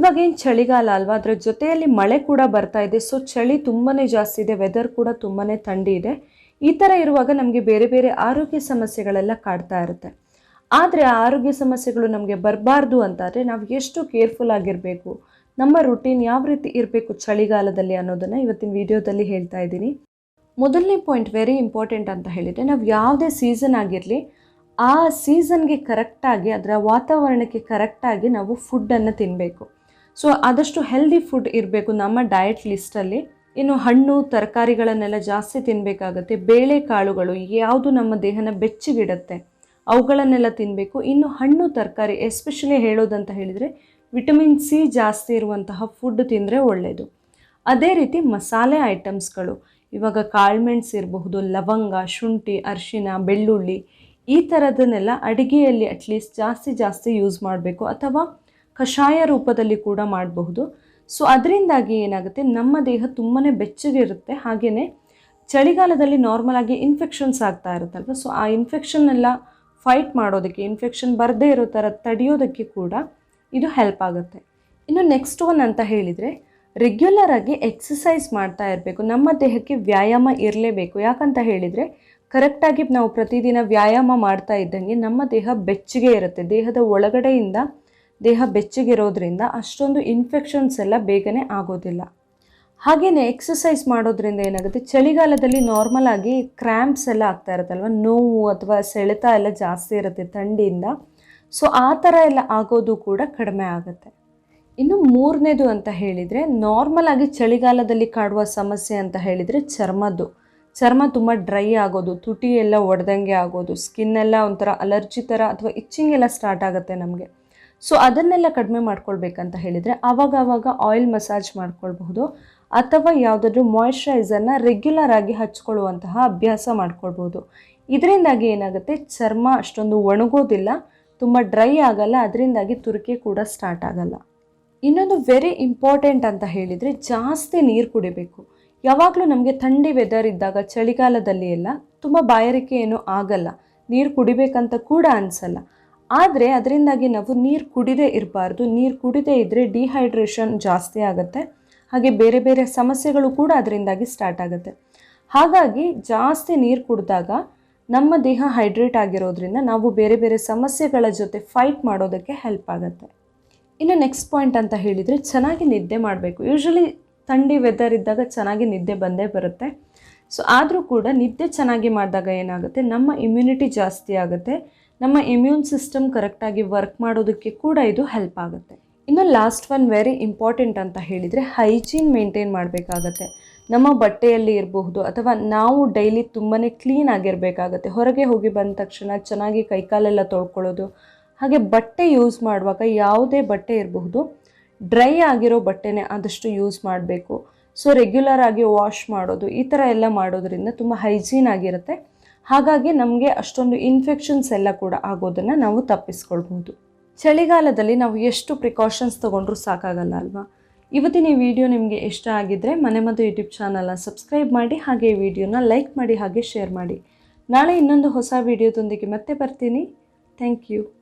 ಇವಾಗ ಏನು ಚಳಿಗಾಲ ಅಲ್ವಾ? ಅದರ ಜೊತೆಯಲ್ಲಿ ಮಳೆ ಕೂಡ ಬರ್ತಾ ಇದೆ. ಸೊ ಚಳಿ ತುಂಬಾ ಜಾಸ್ತಿ ಇದೆ. ವೆದರ್ ಕೂಡ ತುಂಬಾ ಥಂಡಿ ಇದೆ. ಈ ಥರ ಇರುವಾಗ ನಮಗೆ ಬೇರೆ ಬೇರೆ ಆರೋಗ್ಯ ಸಮಸ್ಯೆಗಳೆಲ್ಲ ಕಾಡ್ತಾ ಇರುತ್ತೆ. ಆದರೆ ಆ ಆರೋಗ್ಯ ಸಮಸ್ಯೆಗಳು ನಮಗೆ ಬರಬಾರ್ದು ಅಂತಾದರೆ ನಾವು ಎಷ್ಟು ಕೇರ್ಫುಲ್ ಆಗಿರಬೇಕು, ನಮ್ಮ ರುಟೀನ್ ಯಾವ ರೀತಿ ಇರಬೇಕು ಚಳಿಗಾಲದಲ್ಲಿ ಅನ್ನೋದನ್ನು ಇವತ್ತಿನ ವಿಡಿಯೋದಲ್ಲಿ ಹೇಳ್ತಾ ಇದ್ದೀನಿ. ಮೊದಲನೇ ಪಾಯಿಂಟ್ ವೆರಿ ಇಂಪಾರ್ಟೆಂಟ್ ಅಂತ ಹೇಳಿದರೆ, ನಾವು ಯಾವುದೇ ಸೀಸನ್ ಆಗಿರಲಿ, ಆ ಸೀಸನ್ಗೆ ಕರೆಕ್ಟಾಗಿ ಅದರ ವಾತಾವರಣಕ್ಕೆ ಕರೆಕ್ಟಾಗಿ ನಾವು ಫುಡ್ಡನ್ನು ತಿನ್ನಬೇಕು ಸೊ ಆದಷ್ಟು ಹೆಲ್ದಿ ಫುಡ್ ಇರಬೇಕು ನಮ್ಮ ಡಯಟ್ ಲಿಸ್ಟಲ್ಲಿ ಇನ್ನು ಹಣ್ಣು, ತರಕಾರಿಗಳನ್ನೆಲ್ಲ ಜಾಸ್ತಿ ತಿನ್ನಬೇಕಾಗತ್ತೆ ಬೇಳೆಕಾಳುಗಳು ಯಾವುದು ನಮ್ಮ ದೇಹನ ಬೆಚ್ಚಿಗಿಡತ್ತೆ, ಅವುಗಳನ್ನೆಲ್ಲ ತಿನ್ನಬೇಕು ಇನ್ನು ಹಣ್ಣು, ತರಕಾರಿ ಎಸ್ಪೆಷಲಿ ಹೇಳೋದಂತ ಹೇಳಿದರೆ ವಿಟಮಿನ್ ಸಿ ಜಾಸ್ತಿ ಇರುವಂತಹ ಫುಡ್ ತಿಂದರೆ ಒಳ್ಳೆಯದು ಅದೇ ರೀತಿ ಮಸಾಲೆ ಐಟಮ್ಸ್ಗಳು ಇವಾಗ ಕಾಳ್ಮೆಣ್ಸ್ ಇರಬಹುದು, ಲವಂಗ, ಶುಂಠಿ ಅರಿಶಿನ ಬೆಳ್ಳುಳ್ಳಿ, ಈ ಥರದನ್ನೆಲ್ಲ ಅಡುಗೆಯಲ್ಲಿ ಅಟ್ಲೀಸ್ಟ್ ಜಾಸ್ತಿ ಜಾಸ್ತಿ ಯೂಸ್ ಮಾಡಬೇಕು. ಅಥವಾ ಕಷಾಯ ರೂಪದಲ್ಲಿ ಕೂಡ ಮಾಡಬಹುದು. ಸೊ ಅದರಿಂದಾಗಿ ಏನಾಗುತ್ತೆ? ನಮ್ಮ ದೇಹ ತುಂಬಾ ಬೆಚ್ಚಗಿರುತ್ತೆ ಹಾಗೆಯೇ ಚಳಿಗಾಲದಲ್ಲಿ ನಾರ್ಮಲಾಗಿ ಇನ್ಫೆಕ್ಷನ್ಸ್ ಆಗ್ತಾ ಇರುತ್ತಲ್ವ? ಸೊ ಆ ಇನ್ಫೆಕ್ಷನ್ ಎಲ್ಲ ಫೈಟ್ ಮಾಡೋದಕ್ಕೆ ಇನ್ಫೆಕ್ಷನ್ ಬರದೇ ಇರೋ ಥರ ತಡೆಯೋದಕ್ಕೆ ಕೂಡ ಇದು ಹೆಲ್ಪ್ ಆಗುತ್ತೆ. ಇನ್ನು ನೆಕ್ಸ್ಟ್ ಒನ್ ಅಂತ ಹೇಳಿದರೆ ರೆಗ್ಯುಲರ್ ಆಗಿ ಎಕ್ಸಸೈಸ್ ಮಾಡ್ತಾ ಇರಬೇಕು. ನಮ್ಮ ದೇಹಕ್ಕೆ ವ್ಯಾಯಾಮ ಇರಲೇಬೇಕು. ಯಾಕಂತ ಹೇಳಿದರೆ ಕರೆಕ್ಟಾಗಿ ನಾವು ಪ್ರತಿದಿನ ವ್ಯಾಯಾಮ ಮಾಡ್ತಾ ಇದ್ದಂಗೆ ನಮ್ಮ ದೇಹ ಬೆಚ್ಚಗೆ ಇರುತ್ತೆ. ದೇಹದ ಒಳಗಡೆಯಿಂದ ದೇಹ ಬೆಚ್ಚಗಿರೋದ್ರಿಂದ ಅಷ್ಟೊಂದು ಇನ್ಫೆಕ್ಷನ್ಸ್ ಎಲ್ಲ ಬೇಗನೆ ಆಗೋದಿಲ್ಲ. ಹಾಗೆಯೇ ಎಕ್ಸಸೈಸ್ ಮಾಡೋದ್ರಿಂದ ಏನಾಗುತ್ತೆ? ಚಳಿಗಾಲದಲ್ಲಿ ನಾರ್ಮಲ್ ಆಗಿ ಕ್ರ್ಯಾಂಪ್ಸ್ ಎಲ್ಲ ಆಗ್ತಾ ಇರುತ್ತಲ್ವ? ನೋವು ಅಥವಾ ಸೆಳೆತ ಎಲ್ಲ ಜಾಸ್ತಿ ಇರುತ್ತೆ ಥಂಡಿಯಿಂದ. ಸೊ ಆ ಥರ ಎಲ್ಲ ಆಗೋದು ಕೂಡ ಕಡಿಮೆ ಆಗುತ್ತೆ. ಇನ್ನು ಮೂರನೇದು ಅಂತ ಹೇಳಿದರೆ ನಾರ್ಮಲ್ ಆಗಿ ಚಳಿಗಾಲದಲ್ಲಿ ಕಾಡುವ ಸಮಸ್ಯೆ ಅಂತ ಹೇಳಿದರೆ ಚರ್ಮದ್ದು. ಚರ್ಮ ತುಂಬ ಡ್ರೈ ಆಗೋದು, ತುಟಿ ಎಲ್ಲ ಒಡೆದಂಗೆ ಆಗೋದು ಸ್ಕಿನ್ ಎಲ್ಲ ಒಂಥರ ಅಲರ್ಜಿ ಥರ ಅಥವಾ ಇಚ್ಚಿಂಗ್ ಎಲ್ಲ ಸ್ಟಾರ್ಟ್ ಆಗುತ್ತೆ ನಮಗೆ. ಸೊ ಅದನ್ನೆಲ್ಲ ಕಡಿಮೆ ಮಾಡ್ಕೊಳ್ಬೇಕಂತ ಹೇಳಿದರೆ ಆವಾಗ ಆವಾಗ ಆಯಿಲ್ ಮಸಾಜ್ ಮಾಡ್ಕೊಳ್ಬಹುದು ಅಥವಾ ಯಾವುದಾದ್ರೂ ಮಾಯಿಶ್ಚರೈಸರ್ನ ರೆಗ್ಯುಲರ್ ಆಗಿ ಹಚ್ಕೊಳ್ಳುವಂತಹ ಅಭ್ಯಾಸ ಮಾಡ್ಕೊಳ್ಬೋದು ಇದರಿಂದಾಗಿ ಏನಾಗುತ್ತೆ? ಚರ್ಮ ಅಷ್ಟೊಂದು ಒಣಗೋದಿಲ್ಲ, ತುಂಬ ಡ್ರೈ ಆಗಲ್ಲ, ಅದರಿಂದಾಗಿ ತುರಿಕೆ ಕೂಡ ಸ್ಟಾರ್ಟ್ ಆಗಲ್ಲ. ಇನ್ನೊಂದು ವೆರಿ ಇಂಪಾರ್ಟೆಂಟ್ ಅಂತ ಹೇಳಿದರೆ ಜಾಸ್ತಿ ನೀರು ಕುಡಿಬೇಕು. ಯಾವಾಗಲೂ ನಮಗೆ ಥಂಡಿ ವೆದರ್ ಇದ್ದಾಗ, ಚಳಿಗಾಲದಲ್ಲಿ ಎಲ್ಲ ತುಂಬ ಬಾಯಾರಿಕೆ ಏನೂ ಆಗಲ್ಲ. ನೀರು ಕುಡಿಬೇಕಂತ ಕೂಡ ಅನಿಸಲ್ಲ. ಆದರೆ ಅದರಿಂದಾಗಿ ನಾವು ನೀರು ಕುಡಿದೇ ಇರಬಾರ್ದು. ನೀರು ಕುಡಿದೇ ಇದ್ದರೆ ಡಿಹೈಡ್ರೇಷನ್ ಜಾಸ್ತಿ ಆಗುತ್ತೆ. ಹಾಗೆ ಬೇರೆ ಬೇರೆ ಸಮಸ್ಯೆಗಳು ಕೂಡ ಅದರಿಂದಾಗಿ ಸ್ಟಾರ್ಟ್ ಆಗುತ್ತೆ. ಹಾಗಾಗಿ ಜಾಸ್ತಿ ನೀರು ಕುಡಿದಾಗ ನಮ್ಮ ದೇಹ ಹೈಡ್ರೇಟ್ ಆಗಿರೋದ್ರಿಂದ ನಾವು ಬೇರೆ ಬೇರೆ ಸಮಸ್ಯೆಗಳ ಜೊತೆ ಫೈಟ್ ಮಾಡೋದಕ್ಕೆ ಹೆಲ್ಪ್ ಆಗುತ್ತೆ. ಇನ್ನು ನೆಕ್ಸ್ಟ್ ಪಾಯಿಂಟ್ ಅಂತ ಹೇಳಿದರೆ ಚೆನ್ನಾಗಿ ನಿದ್ದೆ ಮಾಡಬೇಕು. ಯೂಶ್ವಲಿ ಥಂಡಿ ವೆದರ್ ಇದ್ದಾಗ ಚೆನ್ನಾಗಿ ನಿದ್ದೆ ಬಂದೇ ಬರುತ್ತೆ. ಸೊ ಆದರೂ ಕೂಡ ನಿದ್ದೆ ಚೆನ್ನಾಗಿ ಮಾಡಿದಾಗ ಏನಾಗುತ್ತೆ? ನಮ್ಮ ಇಮ್ಯುನಿಟಿ ಜಾಸ್ತಿ ಆಗುತ್ತೆ. ನಮ್ಮ ಇಮ್ಯೂನ್ ಸಿಸ್ಟಮ್ ಕರೆಕ್ಟಾಗಿ ವರ್ಕ್ ಮಾಡೋದಕ್ಕೆ ಕೂಡ ಇದು ಹೆಲ್ಪ್ ಆಗುತ್ತೆ. ಇನ್ನು ಲಾಸ್ಟ್ ಒನ್ ವೆರಿ ಇಂಪಾರ್ಟೆಂಟ್ ಅಂತ ಹೇಳಿದರೆ ಹೈಜೀನ್ ಮೇಂಟೈನ್ ಮಾಡಬೇಕಾಗತ್ತೆ. ನಮ್ಮ ಬಟ್ಟೆಯಲ್ಲಿ ಇರಬಹುದು ಅಥವಾ ನಾವು ಡೈಲಿ ತುಂಬಾ ಕ್ಲೀನ್ ಆಗಿರಬೇಕಾಗತ್ತೆ. ಹೊರಗೆ ಹೋಗಿ ಬಂದ ತಕ್ಷಣ ಚೆನ್ನಾಗಿ ಕೈಕಾಲೆಲ್ಲ ತೊಳ್ಕೊಳ್ಳೋದು, ಹಾಗೆ ಬಟ್ಟೆ ಯೂಸ್ ಮಾಡುವಾಗ ಯಾವುದೇ ಬಟ್ಟೆ ಇರಬಹುದು ಡ್ರೈ ಆಗಿರೋ ಬಟ್ಟೆನೇ ಆದಷ್ಟು ಯೂಸ್ ಮಾಡಬೇಕು. ಸೊ ರೆಗ್ಯುಲರ್ ಆಗಿ ವಾಶ್ ಮಾಡೋದು, ಈ ಥರ ಎಲ್ಲ ಮಾಡೋದ್ರಿಂದ ತುಂಬ ಹೈಜೀನ್ ಆಗಿರುತ್ತೆ. ಹಾಗಾಗಿ ನಮಗೆ ಅಷ್ಟೊಂದು ಇನ್ಫೆಕ್ಷನ್ಸ್ ಎಲ್ಲ ಕೂಡ ಆಗೋದನ್ನು ನಾವು ತಪ್ಪಿಸ್ಕೊಳ್ಬೋದು ಚಳಿಗಾಲದಲ್ಲಿ ನಾವು ಎಷ್ಟು ಪ್ರಿಕಾಷನ್ಸ್ ತೊಗೊಂಡ್ರೂ ಸಾಕಾಗಲ್ಲ ಅಲ್ವಾ? ಇವತ್ತಿನ ಈ ವಿಡಿಯೋ ನಿಮಗೆ ಇಷ್ಟ ಆಗಿದ್ದರೆ ಮನೆ ಮತ್ತು ಯೂಟ್ಯೂಬ್ ಚಾನಲ್ನ ಸಬ್ಸ್ಕ್ರೈಬ್ ಮಾಡಿ, ಹಾಗೆ ಈ ವಿಡಿಯೋನ ಲೈಕ್ ಮಾಡಿ, ಹಾಗೆ ಶೇರ್ ಮಾಡಿ. ನಾಳೆ ಇನ್ನೊಂದು ಹೊಸ ವಿಡಿಯೋದೊಂದಿಗೆ ಮತ್ತೆ ಬರ್ತೀನಿ. Thank you